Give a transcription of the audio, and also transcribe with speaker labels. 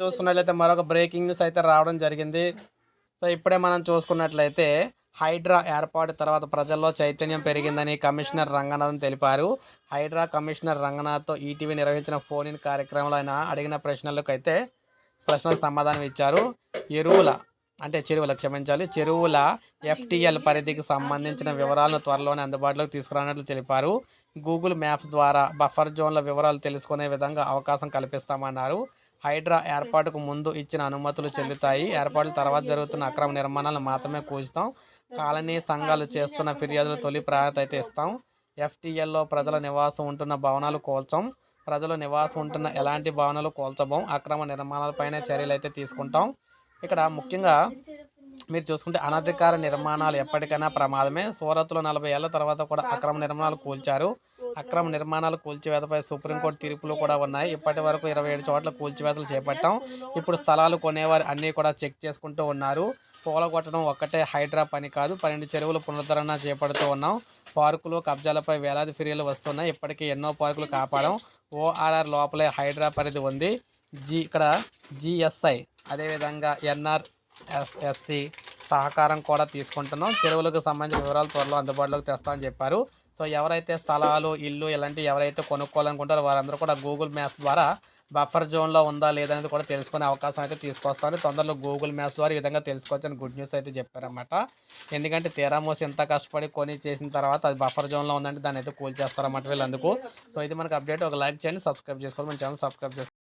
Speaker 1: చూసుకున్నట్లయితే మరొక breaking news అయితే రావడం జరిగింది. సో ఇప్పుడే మనం చూసుకున్నట్లయితే హైడ్రా ఏర్పాటు తర్వాత ప్రజల్లో చైతన్యం పెరిగిందని కమిషనర్ రంగనాథన్ తెలిపారు. హైడ్రా కమిషనర్ రంగనాథ్తో ఈటీవీ నిర్వహించిన ఫోన్ ఇన్ కార్యక్రమంలో ఆయన అడిగిన ప్రశ్నలకు అయితే ప్రశ్నలకు సమాధానం ఇచ్చారు. ఎరువుల అంటే చెరువుల క్షమించాలి చెరువుల ఎఫ్టీఎల్ పరిధికి సంబంధించిన వివరాలను త్వరలోనే అందుబాటులోకి తీసుకురానట్లు తెలిపారు. గూగుల్ మ్యాప్స్ ద్వారా బఫర్ జోన్ల వివరాలు తెలుసుకునే విధంగా అవకాశం కల్పిస్తామన్నారు. హైడ్రా ఏర్పాటుకు ముందు ఇచ్చిన అనుమతులు చెల్లుతాయి. ఏర్పాట్ల తర్వాత జరుగుతున్న అక్రమ నిర్మాణాలను మాత్రమే కూల్చుతాం. కాలనీ సంఘాలు చేస్తున్న ఫిర్యాదులు తొలి ప్రాధాన్యత అయితే ఇస్తాం. ఎఫ్టీఎల్లో ప్రజల నివాసం ఉంటున్న భవనాలు కూల్చాం. ప్రజలు నివాసం ఉంటున్న ఎలాంటి భవనాలు కోల్చబోం. అక్రమ నిర్మాణాలపైన చర్యలు అయితే తీసుకుంటాం. ఇక్కడ ముఖ్యంగా మీరు చూసుకుంటే అనధికార నిర్మాణాలు ఎప్పటికైనా ప్రమాదమే. సూరత్లో నలభై ఏళ్ళ తర్వాత కూడా అక్రమ నిర్మాణాలు కూల్చారు. అక్రమ నిర్మాణాలు కూల్చివేతపై సుప్రీంకోర్టు తీర్పులు కూడా ఉన్నాయి. ఇప్పటి వరకు ఇరవై ఏడు చోట్ల కూల్చివేతలు చేపట్టాం. ఇప్పుడు స్థలాలు కొనేవారు అన్నీ కూడా చెక్ చేసుకుంటూ ఉన్నారు. పూలగొట్టడం ఒక్కటే హైడ్రా పని కాదు. పన్నెండు చెరువులు పునరుద్ధరణ చేపడుతూ ఉన్నాం. పార్కులు కబ్జాలపై వేలాది ఫిర్యాదులు వస్తున్నాయి. ఇప్పటికీ ఎన్నో పార్కులు కాపాడం. ఓఆర్ఆర్ లోపలే హైడ్రా పరిధి ఉంది. జీ ఇక్కడ జిఎస్ఐ అదేవిధంగా ఎన్ఆర్ఎస్ఎస్సి సహకారం కూడా తీసుకుంటున్నాం. చెరువులకు సంబంధించిన వివరాలు త్వరలో అందుబాటులోకి తెస్తామని చెప్పారు. సో ఎవరైతే స్థలాలు ఇల్లు ఇలాంటివి ఎవరైతే కొనుక్కోవాలనుకుంటారో వారందరూ కూడా గూగుల్ మ్యాప్స్ ద్వారా బఫర్ జోన్లో ఉందా లేదనేది కూడా తెలుసుకునే అవకాశం అయితే తీసుకొస్తాను. తొందరలో గూగుల్ మ్యాప్స్ ద్వారా ఈ విధంగా తెలుసుకోవచ్చని గుడ్ న్యూస్ అయితే చెప్పారన్నమాట. ఎందుకంటే తీరామోసి ఎంత కష్టపడి కొని చేసిన తర్వాత అది బఫర్ జోన్లో ఉందంటే దాన్ని అయితే కూల్ చేస్తారన్నమాట వీళ్ళందుకు. సో ఇది మనకు అప్డేట్ ఒక లైక్ చేయండి సబ్స్క్రైబ్ చేసుకోవాలి మన ఛానల్ సబ్స్క్రైబ్ చేసుకోండి